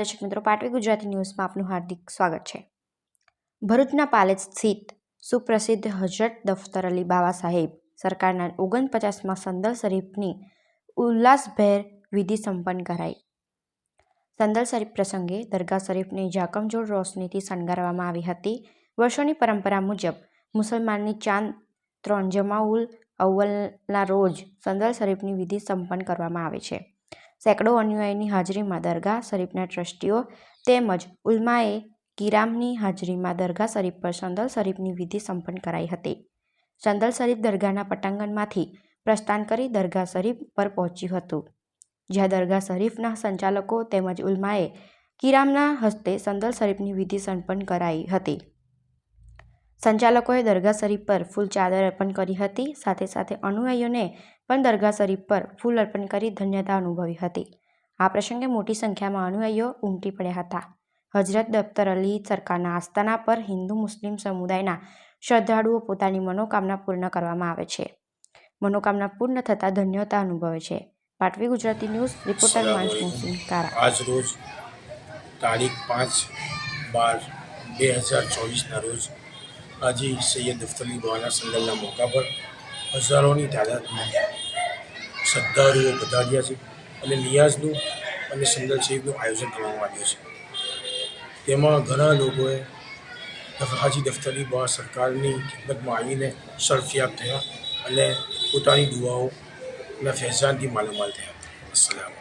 દર્શક મિત્રો પાટવી ગુજરાતી ન્યૂઝમાં આપનું હાર્દિક સ્વાગત છે. ભરૂચના પાલેજ સ્થિત સુપ્રસિદ્ધ હજરત દફતર અલી બાવા સાહેબ સરકારના ઓગણપચાસમાં સંદલ શરીફની ઉલ્લાસભેર વિધિ સંપન્ન કરાઈ. સંદલ શરીફ પ્રસંગે દરગાહ શરીફને ઝાકમજોડ રોશનીથી શણગારવામાં આવી હતી. વર્ષોની પરંપરા મુજબ મુસલમાનની ચાંદ ત્રણ જમાઉલ અવ્વલના રોજ સંદલ શરીફની વિધિ સંપન્ન કરવામાં આવે છે. સેંકડો અનુયાયીની હાજરીમાં દરગાહ શરીફના ટ્રસ્ટીઓ તેમજ ઉલમાએ કિરામની હાજરીમાં દરગાહ શરીફ પર સંદલ શરીફની વિધિ સંપન્ન કરાઈ હતી. સંદલ શરીફ દરગાહના પટાંગણમાંથી પ્રસ્થાન કરી દરગાહ શરીફ પર પહોંચ્યું હતું. જ્યાં દરગાહ શરીફના સંચાલકો તેમજ ઉલમાએ કિરામના હસ્તે સંદલ શરીફની વિધિ સંપન્ન કરાઈ હતી. સંચાલકોએ દરગાહ શરીફ પર ફૂલ ચાદર અર્પણ કરી હતી. સાથે સાથે અનુયાયીઓને પણ દરગાહ શરીફ પર ફૂલ અર્પણ કરી ધન્યતા અનુભવી હતી. આ પ્રસંગે મોટી સંખ્યામાં અનુયાયીઓ ઉમટી પડ્યા હતા. હજરત દફતર અલી સરકારના આસ્થાના પર હિન્દુ મુસ્લિમ સમુદાયના શ્રદ્ધાળુઓ પોતાની મનોકામના પૂર્ણ કરવામાં આવે છે. મનોકામના પૂર્ણ થતાં ધન્યતા અનુભવે છે. પાટવી ગુજરાતી ન્યૂઝ રિપોર્ટર મોહસિન કારા આજ રોજ તારીખ પાંચ બાર બે હજાર ચોવીસના રોજ હાજી સૈયદ અફતલી બાવાના સંગલના મોકા પર હજારોની તાદાદમાં શ્રદ્ધાળુઓ પધાર્યા છે અને નિયાઝનું અને સંગલ શરીફનું આયોજન કરવામાં આવ્યું છે તેમાં ઘણા લોકોએ દફ- હાજી દફતરી બાવા સરકારની ખિદમતમાં આવીને શરફિયાબ થયા અને પોતાની દુઆઓના ફેઝાનથી માલામાલ થયા અસલામ